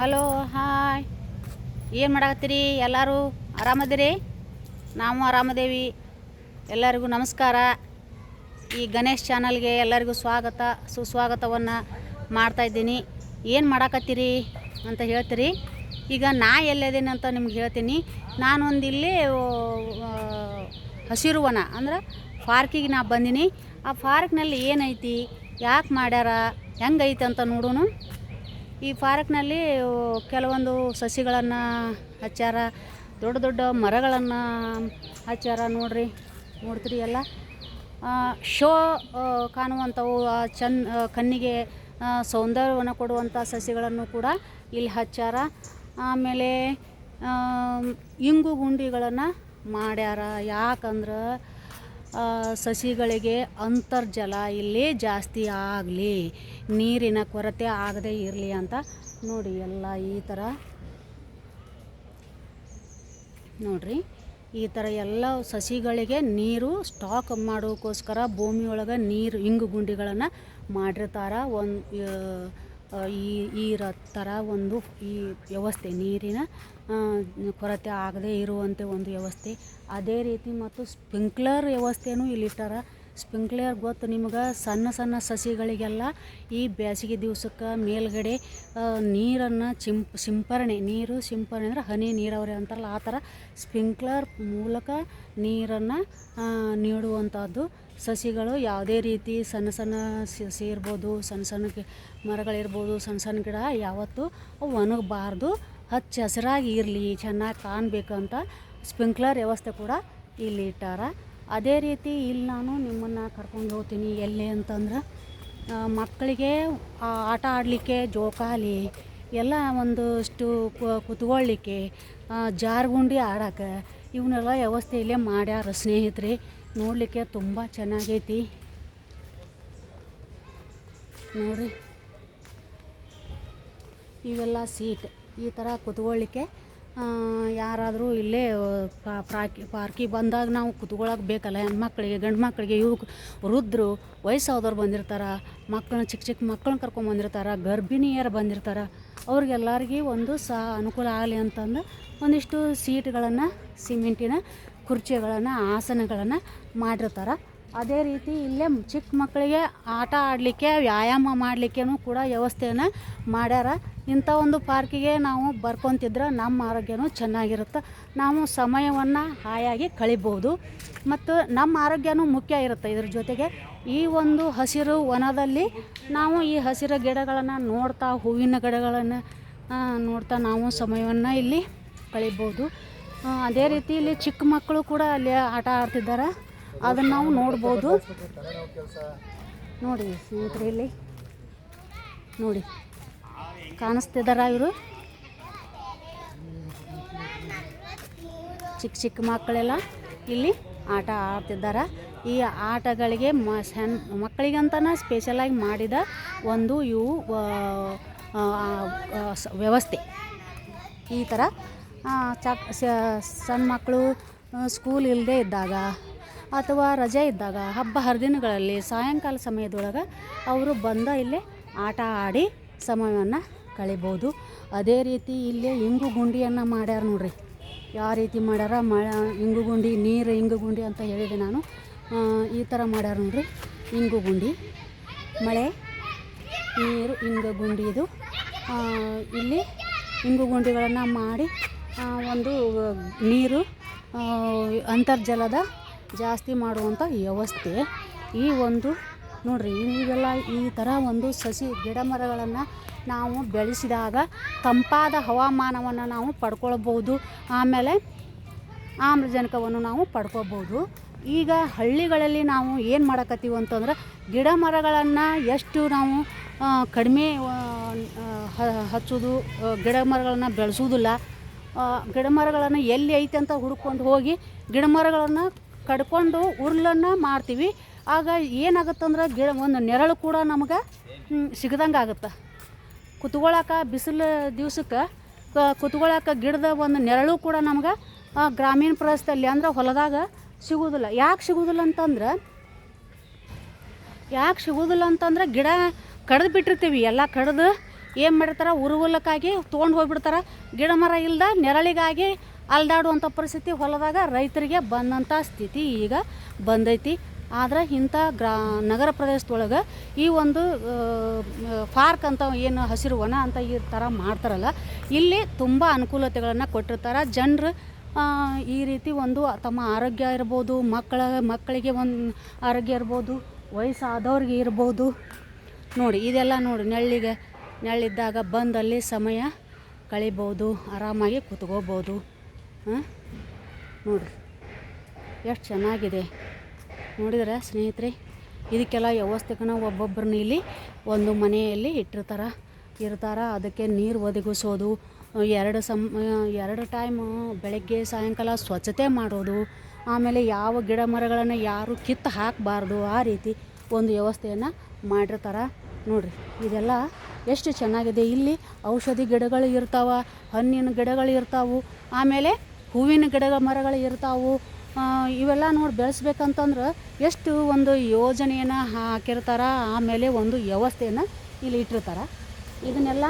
Hello, hi. ಏನು ಮಾಡಾಕತ್ತೀರಿ? ಎಲ್ಲರೂ ಆರಾಮದಿರಿ? ನಾವು ಆರಾಮದೇವಿ. ಎಲ್ಲರಿಗೂ ನಮಸ್ಕಾರ. ಈ ಗಣೇಶ್ ಚಾನಲ್ಗೆ ಎಲ್ಲರಿಗೂ ಸ್ವಾಗತ, ಸುಸ್ವಾಗತವನ್ನು ಮಾಡ್ತಾಯಿದ್ದೀನಿ ಏನು ಮಾಡಾಕತ್ತೀರಿ ಅಂತ ಹೇಳ್ತೀರಿ? ಈಗ ನಾ ಎಲ್ಲಿದ್ದೀನಿ ಅಂತ ನಿಮ್ಗೆ ಹೇಳ್ತೀನಿ. ನಾನೊಂದು ಇಲ್ಲಿ ಹಸಿರು ವನ, ಅಂದ್ರೆ ಪಾರ್ಕಿಗೆ ನಾ ಬಂದೀನಿ. ಆ ಪಾರ್ಕ್ನಲ್ಲಿ ಏನೈತಿ, ಯಾಕೆ ಮಾಡ್ಯಾರ, ಹೆಂಗೈತೆ ಅಂತ ನೋಡೋಣ. ಈ ಪಾರ್ಕ್ನಲ್ಲಿ ಕೆಲವೊಂದು ಸಸಿಗಳನ್ನು ಹಚ್ಚಾರ, ದೊಡ್ಡ ದೊಡ್ಡ ಮರಗಳನ್ನು ಹಚ್ಚಾರ ನೋಡ್ರಿ, ನೋಡ್ತೀರಿ ಎಲ್ಲ. ಶೋ ಕಾಣುವಂಥವು ಚನ್ ಕಣ್ಣಿಗೆ ಸೌಂದರ್ಯವನ್ನು ಕೊಡುವಂಥ ಸಸಿಗಳನ್ನು ಕೂಡ ಇಲ್ಲಿ ಹಚ್ಚಾರ. ಆಮೇಲೆ ಇಂಗು ಗುಂಡಿಗಳನ್ನು ಮಾಡ್ಯಾರ. ಯಾಕಂದ್ರೆ ಸಸಿಗಳಿಗೆ ಅಂತರ್ಜಲ ಇಲ್ಲಿ ಜಾಸ್ತಿ ಆಗಲಿ, ನೀರಿನ ಕೊರತೆ ಆಗದೆ ಇರಲಿ ಅಂತ ನೋಡಿ ಎಲ್ಲ ಈ ಥರ ನೋಡ್ರಿ, ಈ ಥರ ಎಲ್ಲ ಸಸಿಗಳಿಗೆ ನೀರು ಸ್ಟಾಕ್ ಮಾಡೋಕ್ಕೋಸ್ಕರ ಭೂಮಿಯೊಳಗೆ ನೀರು, ಇಂಗು ಗುಂಡಿಗಳನ್ನು ಮಾಡಿರ್ತಾರೆ. ಒಂದು ಈ ಈ ಥರ ಒಂದು ಈ ವ್ಯವಸ್ಥೆ, ನೀರಿನ ಕೊರತೆ ಆಗದೇ ಇರುವಂತೆ ಒಂದು ವ್ಯವಸ್ಥೆ. ಅದೇ ರೀತಿ ಮತ್ತು ಸ್ಪ್ರಿಂಕ್ಲರ್ ವ್ಯವಸ್ಥೆನೂ ಇಲ್ಲಿಟ್ಟಾರ. ಸ್ಪ್ರಿಂಕ್ಲರ್ ಗೊತ್ತು ನಿಮ್ಗೆ? ಸಣ್ಣ ಸಣ್ಣ ಸಸಿಗಳಿಗೆಲ್ಲ ಈ ಬೇಸಿಗೆ ದಿವಸಕ್ಕೆ ಮೇಲ್ಗಡೆ ನೀರನ್ನು ಚಿಂಪ್, ಸಿಂಪರಣೆ, ನೀರು ಸಿಂಪರಣೆ ಅಂದರೆ ಹನಿ ನೀರಾವರಿ ಅಂತಾರಲ್ಲ, ಆ ಥರ ಸ್ಪ್ರಿಂಕ್ಲರ್ ಮೂಲಕ ನೀರನ್ನು ನೀಡುವಂಥದ್ದು ಸಸಿಗಳು ಯಾವುದೇ ರೀತಿ ಸಣ್ಣ ಸಣ್ಣ ಸಸಿ ಇರ್ಬೋದು ಸಣ್ಣ ಸಣ್ಣ ಮರಗಳಿರ್ಬೋದು, ಸಣ್ಣ ಸಣ್ಣ ಗಿಡ ಯಾವತ್ತೂ ಒಣಗಬಾರ್ದು. ಹಚ್ಚ ಹಸಿರಾಗಿ ಇರಲಿ, ಚೆನ್ನಾಗಿ ಕಾಣಬೇಕಂತ ಸ್ಪ್ರಿಂಕ್ಲರ್ ವ್ಯವಸ್ಥೆ ಕೂಡ ಇಲ್ಲಿ ಇಟ್ಟಾರ. ಅದೇ ರೀತಿ ಇಲ್ಲಿ ನಾನು ನಿಮ್ಮನ್ನು ಕರ್ಕೊಂಡು ಹೋಗ್ತೀನಿ. ಎಲ್ಲಿ ಅಂತಂದ್ರೆ ಮಕ್ಕಳಿಗೆ ಆಟ ಆಡಲಿಕ್ಕೆ, ಜೋಕಾಲಿ ಎಲ್ಲ ಒಂದಷ್ಟು ಕುತ್ಕೊಳ್ಳಿಕ್ಕೆ ಜಾರ್ಗುಂಡಿ ಆಡಕ್ಕೆ ಆಡೋಕೆ ಇವನ್ನೆಲ್ಲ ವ್ಯವಸ್ಥೆ ಇಲ್ಲೇ ಮಾಡ್ಯಾರ ಸ್ನೇಹಿತರೆ. ನೋಡಲಿಕ್ಕೆ ತುಂಬ ಚೆನ್ನಾಗೈತಿ. ನೋಡಿ ಇವೆಲ್ಲ ಸೀಟ್ ಈ ಥರ ಕುತ್ಕೊಳ್ಳಿಕ್ಕೆ ಯಾರಾದರೂ ಇಲ್ಲೇ ಪಾರ್ಕಿ, ಪ್ರಾಕಿ ಪಾರ್ಕಿಗೆ ಬಂದಾಗ ನಾವು ಕುತ್ಕೊಳ್ಳೋಕೆ ಬೇಕಲ್ಲ, ಹೆಣ್ಮಕ್ಳಿಗೆ, ಗಂಡು ಮಕ್ಕಳಿಗೆ ಇವು ವೃದ್ಧರು ವಯಸ್ಸಾದವ್ರು ಬಂದಿರ್ತಾರೆ, ಮಕ್ಕಳನ್ನ ಚಿಕ್ಕ ಚಿಕ್ಕ ಮಕ್ಕಳನ್ನ ಕರ್ಕೊಂಡು ಬಂದಿರ್ತಾರೆ, ಗರ್ಭಿಣಿಯರು ಬಂದಿರ್ತಾರೆ, ಅವ್ರಿಗೆಲ್ಲರಿಗೆ ಒಂದು ಸಹ ಅನುಕೂಲ ಆಗಲಿ ಅಂತಂದು ಒಂದಿಷ್ಟು ಸೀಟ್ಗಳನ್ನು, ಸಿಮೆಂಟಿನ ಕುರ್ಚಿಗಳನ್ನು, ಆಸನಗಳನ್ನು ಮಾಡಿರ್ತಾರೆ. ಅದೇ ರೀತಿ ಇಲ್ಲೇ ಚಿಕ್ಕ ಮಕ್ಕಳಿಗೆ ಆಟ ಆಡಲಿಕ್ಕೆ, ವ್ಯಾಯಾಮ ಮಾಡಲಿಕ್ಕೇನು ಕೂಡ ವ್ಯವಸ್ಥೆಯನ್ನು ಮಾಡ್ಯಾರ. ಇಂಥ ಒಂದು ಪಾರ್ಕಿಗೆ ನಾವು ಬರ್ಕೊತಿದ್ರೆ ನಮ್ಮ ಆರೋಗ್ಯನೂ ಚೆನ್ನಾಗಿರುತ್ತೆ. ನಾವು ಸಮಯವನ್ನು ಹಾಯಾಗಿ ಕಳಿಬೋದು. ಮತ್ತು ನಮ್ಮ ಆರೋಗ್ಯನೂ ಮುಖ್ಯ ಇರುತ್ತೆ ಇದ್ರ ಜೊತೆಗೆ. ಈ ಒಂದು ಹಸಿರು ವನದಲ್ಲಿ ನಾವು ಈ ಹಸಿರು ಗಿಡಗಳನ್ನು ನೋಡ್ತಾ, ಹೂವಿನ ಗಿಡಗಳನ್ನು ನೋಡ್ತಾ ನಾವು ಸಮಯವನ್ನು ಇಲ್ಲಿ ಕಳಿಬೋದು. ಅದೇ ರೀತಿ ಇಲ್ಲಿ ಚಿಕ್ಕ ಮಕ್ಕಳು ಕೂಡ ಅಲ್ಲಿ ಆಟ ಆಡ್ತಿದ್ದಾರೆ. ಅದನ್ನು ನಾವು ನೋಡ್ಬೋದು. ನೋಡಿ ಸ್ನೇಹಿತರೆ ಇಲ್ಲಿ. ನೋಡಿ. ಕಾಣಿಸ್ತಿದಾರ ಇವರು? ಚಿಕ್ಕ ಚಿಕ್ಕ ಮಕ್ಕಳೆಲ್ಲ ಇಲ್ಲಿ ಆಟ ಆಡ್ತಿದ್ದಾರೆ? ಈ ಆಟಗಳಿಗೆ ಮ ಸಣ್ಣ ಮಕ್ಕಳಿಗಂತನ ಸ್ಪೆಷಲಾಗಿ ಮಾಡಿದ ಒಂದು ಇವು ವ್ಯವಸ್ಥೆ. ಈ ಥರ ಚಕ್ ಸಣ್ಣ ಮಕ್ಕಳು ಸ್ಕೂಲ್ ಇಲ್ಲದೆ ಇದ್ದಾಗ ಅಥವಾ ರಜೆ ಇದ್ದಾಗ, ಹಬ್ಬ ಹರಿದಿನಗಳಲ್ಲಿ ಸಾಯಂಕಾಲ ಸಮಯದೊಳಗೆ ಅವರು ಬಂದ ಇಲ್ಲೇ ಆಟ ಆಡಿ ಸಮಯವನ್ನು ಕಳಿಬೋದು. ಅದೇ ರೀತಿ ಇಲ್ಲೇ ಇಂಗು ಗುಂಡಿಯನ್ನು ಮಾಡ್ಯಾರ ನೋಡ್ರಿ. ಯಾವ ರೀತಿ ಮಾಡ್ಯಾರ? ಮ ಇಂಗು ಗುಂಡಿ, ನೀರು ಇಂಗು ಗುಂಡಿ ಅಂತ ಹೇಳಿದೆ ನಾನು. ಈ ಥರ ಮಾಡ್ಯಾರ ನೋಡ್ರಿ. ಇಂಗು ಗುಂಡಿ, ಮಳೆ, ನೀರು ಇಂಗು ಗುಂಡಿ ಇದು. ಇಲ್ಲಿ ಇಂಗು ಗುಂಡಿಗಳನ್ನು ಮಾಡಿ ಒಂದು ನೀರು ಅಂತರ್ಜಲದ ಜಾಸ್ತಿ ಮಾಡುವಂಥ ವ್ಯವಸ್ಥೆ ಈ ಒಂದು ನೋಡಿರಿ, ಈಗೆಲ್ಲ ಈ ಥರ ಒಂದು ಸಸಿ ಗಿಡ ಮರಗಳನ್ನು ನಾವು ಬೆಳೆಸಿದಾಗ ತಂಪಾದ ಹವಾಮಾನವನ್ನು ನಾವು ಪಡ್ಕೊಳ್ಬೋದು. ಆಮೇಲೆ ಆಮ್ಲಜನಕವನ್ನು ನಾವು ಪಡ್ಕೋಬೋದು ಈಗ ಹಳ್ಳಿಗಳಲ್ಲಿ ನಾವು ಏನು ಮಾಡಕತ್ತೀವಿ ಅಂತಂದ್ರೆ ಗಿಡ ಮರಗಳನ್ನು ಎಷ್ಟು ನಾವು ಕಡಿಮೆ ಹಚ್ಚೋದು ಗಿಡ ಮರಗಳನ್ನು ಬೆಳೆಸೋದಿಲ್ಲ. ಗಿಡ ಮರಗಳನ್ನು ಎಲ್ಲಿ ಐತೆ ಅಂತ ಹುಡ್ಕೊಂಡು ಹೋಗಿ ಗಿಡ ಮರಗಳನ್ನು ಕಡ್ಕೊಂಡು ಉರ್ಲನ್ನು ಮಾಡ್ತೀವಿ. ಆಗ ಏನಾಗುತ್ತಂದ್ರೆ ಗಿಡ ಒಂದು ನೆರಳು ಕೂಡ ನಮ್ಗೆ ಸಿಗದಂಗೆ ಆಗುತ್ತೆ. ಕುತ್ಕೊಳಕ ಬಿಸಿಲು ದಿವ್ಸಕ್ಕೆ ಕುತ್ಕೊಳಕ ಗಿಡದ ಒಂದು ನೆರಳು ಕೂಡ ನಮ್ಗೆ ಗ್ರಾಮೀಣ ಪ್ರದೇಶದಲ್ಲಿ ಅಂದ್ರೆ ಹೊಲದಾಗ ಸಿಗೋದಿಲ್ಲ. ಯಾಕೆ ಸಿಗೋದಿಲ್ಲ ಅಂತಂದ್ರೆ, ಯಾಕೆ ಸಿಗೋದಿಲ್ಲ ಅಂತಂದ್ರೆ ಗಿಡ ಕಡ್ದು ಬಿಟ್ಟಿರ್ತೀವಿ. ಎಲ್ಲ ಕಡ್ದು ಏನು ಮಾಡಿರ್ತಾರೆ, ಉರುವುಲಕ್ಕಾಗಿ ತೊಗೊಂಡು ಹೋಗ್ಬಿಡ್ತಾರೆ. ಗಿಡ ಮರ ಇಲ್ಲದ ನೆರಳಿಗಾಗಿ ಅಲ್ದಾಡುವಂಥ ಪರಿಸ್ಥಿತಿ ಹೊಲದಾಗ ರೈತರಿಗೆ ಬಂದಂಥ ಸ್ಥಿತಿ ಈಗ ಬಂದೈತಿ. ಆದ್ರೆ ಇಂಥ ಗ್ರಾ, ನಗರ ಪ್ರದೇಶದೊಳಗೆ ಈ ಒಂದು ಪಾರ್ಕ್ ಅಂತ ಏನು ಹಸಿರು ವನ ಅಂತ ಈ ಥರ ಮಾಡ್ತಾರಲ್ಲ, ಇಲ್ಲಿ ತುಂಬ ಅನುಕೂಲತೆಗಳನ್ನು ಕೊಟ್ಟಿರ್ತಾರೆ. ಜನರು ಈ ರೀತಿ ಒಂದು ತಮ್ಮ ಆರೋಗ್ಯ ಇರ್ಬೋದು, ಮಕ್ಕಳ, ಮಕ್ಕಳಿಗೆ ಒಂದು ಆರೋಗ್ಯ ಇರ್ಬೋದು, ವಯಸ್ಸಾದವ್ರಿಗೆ ಇರ್ಬೋದು. ನೋಡಿ, ಇದೆಲ್ಲ ನೋಡಿ, ನೆಳ್ಳಿಗೆ, ನೆಳ್ಳಿದ್ದಾಗ ಬಂದಲ್ಲಿ ಸಮಯ ಕಳಿಬೋದು, ಆರಾಮಾಗಿ ಕುತ್ಕೋಬೋದು. ಹಾಂ? ನೋಡಿರಿ, ಎಷ್ಟು ಚೆನ್ನಾಗಿದೆ. ನೋಡಿದ್ರೆ ಸ್ನೇಹಿತರೆ? ಇದಕ್ಕೆಲ್ಲ ವ್ಯವಸ್ಥೆಗನ ಒಬ್ಬೊಬ್ಬರನ್ನ ಇಲ್ಲಿ ಒಂದು ಮನೆಯಲ್ಲಿ ಇಟ್ಟಿರ್ತಾರೆ. ಇರ್ತಾರೆ, ಅದಕ್ಕೆ ನೀರು ಒದಗಿಸೋದು, ಎರಡು ಸಮ, ಎರಡು ಟೈಮು ಬೆಳಗ್ಗೆ ಸಾಯಂಕಾಲ ಸ್ವಚ್ಛತೆ ಮಾಡೋದು, ಆಮೇಲೆ ಯಾವ ಗಿಡ ಮರಗಳನ್ನು ಯಾರು ಕಿತ್ತು ಹಾಕಬಾರ್ದು, ಆ ರೀತಿ ಒಂದು ವ್ಯವಸ್ಥೆಯನ್ನು ಮಾಡಿರ್ತಾರೆ. ನೋಡಿರಿ, ಇದೆಲ್ಲ ಎಷ್ಟು ಚೆನ್ನಾಗಿದೆ. ಇಲ್ಲಿ ಔಷಧಿ ಗಿಡಗಳು ಇರ್ತಾವೆ, ಹಣ್ಣಿನ ಗಿಡಗಳು ಇರ್ತಾವೆ, ಆಮೇಲೆ ಹೂವಿನ ಗಿಡ ಮರಗಳು ಇರ್ತಾವೆ ಇವೆಲ್ಲ ನೋಡಿ ಬೆಳೆಸ್ಬೇಕಂತಂದ್ರೆ ಎಷ್ಟು ಒಂದು ಯೋಜನೆಯನ್ನು ಹಾಕಿರ್ತಾರೆ, ಆಮೇಲೆ ಒಂದು ವ್ಯವಸ್ಥೆಯನ್ನು ಇಲ್ಲಿ ಇಟ್ಟಿರ್ತಾರೆ. ಇದನ್ನೆಲ್ಲ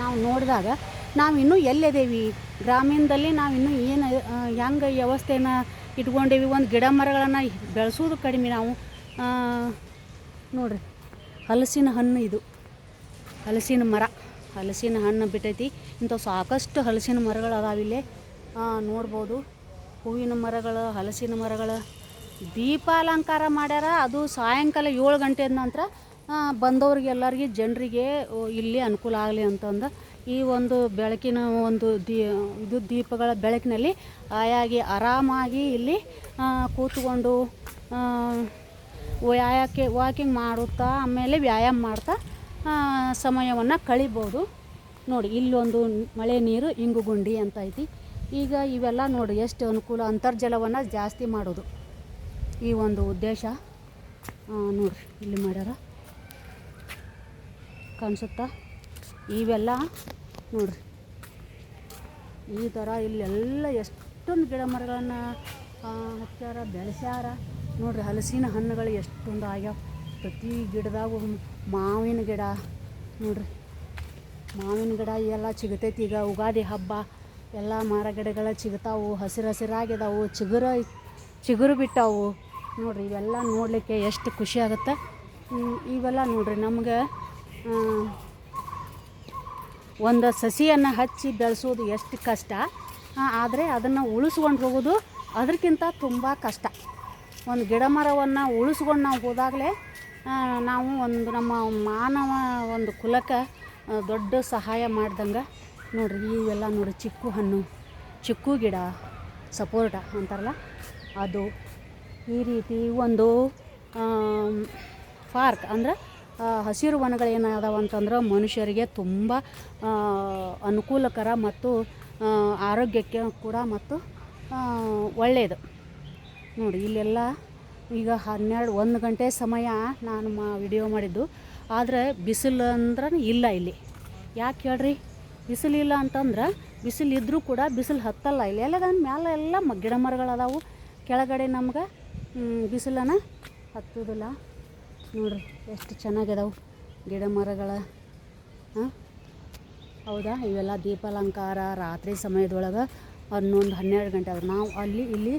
ನಾವು ನೋಡಿದಾಗ ನಾವು ಇನ್ನೂ ಎಲ್ಲಿದ್ದೇವೆ ಗ್ರಾಮೀಣದಲ್ಲಿ ನಾವು ಇನ್ನೂ ಏನು ಹೆಂಗೆ ವ್ಯವಸ್ಥೆನ ಇಟ್ಕೊಂಡೇವಿ? ಒಂದು ಗಿಡ ಮರಗಳನ್ನು ಬೆಳೆಸೋದು ಕಡಿಮೆ ನಾವು. ನೋಡಿರಿ, ಹಲಸಿನ ಹಣ್ಣು ಇದು, ಹಲಸಿನ ಮರ. ಹಲಸಿನ ಹಣ್ಣು ಬಿಟ್ಟೈತಿ. ಇಂಥ ಸಾಕಷ್ಟು ಹಲಸಿನ ಮರಗಳು ಇಲ್ಲಿ. ನೋಡ್ಬೋದು. ಹೂವಿನ ಮರಗಳು, ಹಲಸಿನ ಮರಗಳು ದೀಪಾಲಂಕಾರ ಮಾಡ್ಯಾರ. ಅದು ಸಾಯಂಕಾಲ ಏಳು ಗಂಟೆ ನಂತರ ಬಂದವ್ರಿಗೆ ಎಲ್ಲರಿಗೆ ಜನರಿಗೆ ಇಲ್ಲಿ ಅನುಕೂಲ ಆಗಲಿ ಅಂತಂದು ಈ ಒಂದು ಬೆಳಕಿನ ಒಂದು ದೀ, ಇದು ದೀಪಗಳ ಬೆಳಕಿನಲ್ಲಿ ಆಯಾಗಿ ಆರಾಮಾಗಿ ಇಲ್ಲಿ ಕೂತ್ಕೊಂಡು ವ್ಯಾಯಕ್ಕೆ ವಾಕಿಂಗ್ ಮಾಡುತ್ತಾ, ಆಮೇಲೆ ವ್ಯಾಯಾಮ ಮಾಡ್ತಾ ಸಮಯವನ್ನು ಕಳಿಬೋದು. ನೋಡಿ, ಇಲ್ಲೊಂದು ಮಳೆ ನೀರು ಇಂಗು ಗುಂಡಿ ಅಂತ ಐತಿ. ಈಗ ಇವೆಲ್ಲ ನೋಡಿ, ಎಷ್ಟು ಅನುಕೂಲ, ಅಂತರ್ಜಲವನ್ನು ಜಾಸ್ತಿ ಮಾಡೋದು. ಈ ಒಂದು ಉದ್ದೇಶ ನೋಡಿರಿ, ಇಲ್ಲಿ ಮಾಡ್ಯಾರ. ಕಾಣಿಸುತ್ತಾ? ಇವೆಲ್ಲ ನೋಡಿರಿ. ಈ ಥರ ಇಲ್ಲೆಲ್ಲ ಎಷ್ಟೊಂದು ಗಿಡ ಮರಗಳನ್ನು ಹಚ್ಚಾರ ಬೆಳೆಸ್ಯಾರ. ನೋಡಿರಿ, ಹಲಸಿನ ಹಣ್ಣುಗಳು ಎಷ್ಟೊಂದು ಆಗ್ಯಾವ. ಪ್ರತಿ ಗಿಡದಾಗ ಮಾವಿನ ಗಿಡ, ನೋಡ್ರಿ. ಮಾವಿನ ಗಿಡ ಎಲ್ಲ ಚಿಗತೈತಿ. ಈಗ ಉಗಾದಿ ಹಬ್ಬ, ಎಲ್ಲ ಮರ ಗಿಡಗಳು ಸಿಗ್ತಾವು ಹಸಿರು ಹಸಿರಾಗಿದಾವು, ಚಿಗುರ ಚಿಗುರು ಬಿಟ್ಟಾವು. ನೋಡಿರಿ, ಇವೆಲ್ಲ ನೋಡಲಿಕ್ಕೆ ಎಷ್ಟು ಖುಷಿ ಆಗುತ್ತೆ. ಇವೆಲ್ಲ ನೋಡಿರಿ ನಮ್ಗೆ ಒಂದು ಸಸಿಯನ್ನು ಹಚ್ಚಿ ಬೆಳೆಸೋದು ಎಷ್ಟು ಕಷ್ಟ. ಆದರೆ ಅದನ್ನು ಉಳಿಸ್ಕೊಂಡು ಹೋಗೋದು ಅದಕ್ಕಿಂತ ತುಂಬ ಕಷ್ಟ. ಒಂದು ಗಿಡ ಮರವನ್ನು ಉಳಿಸ್ಕೊಂಡು ನಾವು ಹೋದಾಗಲೇ ನಾವು ಒಂದು ನಮ್ಮ ಮಾನವ ಒಂದು ಕುಲಕ್ಕೆ ದೊಡ್ಡ ಸಹಾಯ ಮಾಡ್ದಂಗೆ. ನೋಡಿರಿ ಇವೆಲ್ಲ ನೋಡಿ ಚಿಕ್ಕು ಹಣ್ಣು, ಚಿಕ್ಕು ಗಿಡ, ಸಪೋರ್ಟ ಅಂತಾರಲ್ಲ, ಅದು ಈ ರೀತಿ ಒಂದು ಪಾರ್ಕ್ ಅಂದ್ರೆ ಹಸಿರು ವನಗಳು ಏನಾದವ ಅಂತಂದ್ರೆ ಮನುಷ್ಯರಿಗೆ ತುಂಬ ಅನುಕೂಲಕರ ಮತ್ತು ಆರೋಗ್ಯಕ್ಕೆ ಕೂಡ ಮತ್ತು ಒಳ್ಳೆಯದು ನೋಡಿ ಇಲ್ಲೆಲ್ಲ ಈಗ ಹನ್ನೆರಡು, ಒಂದು ಗಂಟೆ ಸಮಯ ನಾನು ಮಾ ವಿಡಿಯೋ ಮಾಡಿದ್ದು. ಆದರೆ ಬಿಸಿಲು ಅಂದ್ರೆ ಇಲ್ಲ ಇಲ್ಲಿ. ಯಾಕೆ ಹೇಳ್ರಿ? ಬಿಸಿಲಿಲ್ಲ ಅಂತಂದ್ರೆ ಬಿಸಿಲು ಇದ್ದರೂ ಕೂಡ ಬಿಸಿಲು ಹತ್ತಲ್ಲ ಇಲ್ಲಿ. ಎಲ್ಲ ಮ್ಯಾಲೆ ಎಲ್ಲ ಗಿಡ ಮರಗಳು ಅದಾವು ಕೆಳಗಡೆ ನಮ್ಗೆ ಬಿಸಿಲನ್ನು ಹತ್ತೋದಿಲ್ಲ. ನೋಡ್ರಿ ಎಷ್ಟು ಚೆನ್ನಾಗಿದಾವು ಗಿಡ ಮರಗಳ ಹೌದಾ? ಇವೆಲ್ಲ ದೀಪಾಲಂಕಾರ, ರಾತ್ರಿ ಸಮಯದೊಳಗೆ ಹನ್ನೊಂದು, ಹನ್ನೆರಡು ಗಂಟೆ ಆದ್ರೆ. ನಾವು ಅಲ್ಲಿ, ಇಲ್ಲಿ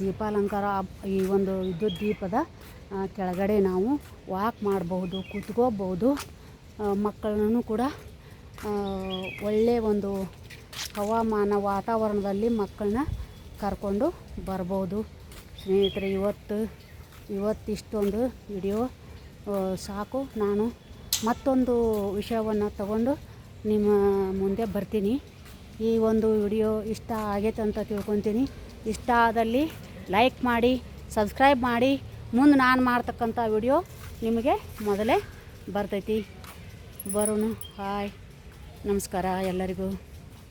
ದೀಪಾಲಂಕಾರ ಈ ಒಂದು ವಿದ್ಯುತ್ ದೀಪದ ಕೆಳಗಡೆ ನಾವು ವಾಕ್ ಮಾಡಬಹುದು, ಕೂತ್ಕೋಬಹುದು. ಮಕ್ಕಳನ್ನು ಕೂಡ ಒಳ್ಳೆಯ ಒಂದು ಹವಾಮಾನ ವಾತಾವರಣದಲ್ಲಿ ಮಕ್ಕಳನ್ನ ಕರ್ಕೊಂಡು ಬರ್ಬೋದು. ಸ್ನೇಹಿತರೆ, ಇವತ್ತು, ಇವತ್ತಿಷ್ಟೊಂದು ವಿಡಿಯೋ ಸಾಕು. ನಾನು ಮತ್ತೊಂದು ವಿಷಯವನ್ನು ತಗೊಂಡು ನಿಮ್ಮ ಮುಂದೆ ಬರ್ತೀನಿ. ಈ ಒಂದು ವಿಡಿಯೋ ಇಷ್ಟ ಆಗೈತೆ ಅಂತ ತಿಳ್ಕೊತೀನಿ. ಇಷ್ಟ ಆದಲ್ಲಿ ಲೈಕ್ ಮಾಡಿ ಸಬ್ಸ್ಕ್ರೈಬ್ ಮಾಡಿ. ಮುಂದೆ ನಾನು ಮಾಡ್ತಕ್ಕಂಥ ವಿಡಿಯೋ ನಿಮಗೆ ಮೊದಲೇ ಬರ್ತೈತಿ. ಬರೋಣ. ಹಾಯ್ ನಮಸ್ಕಾರ ಎಲ್ಲರಿಗೂ.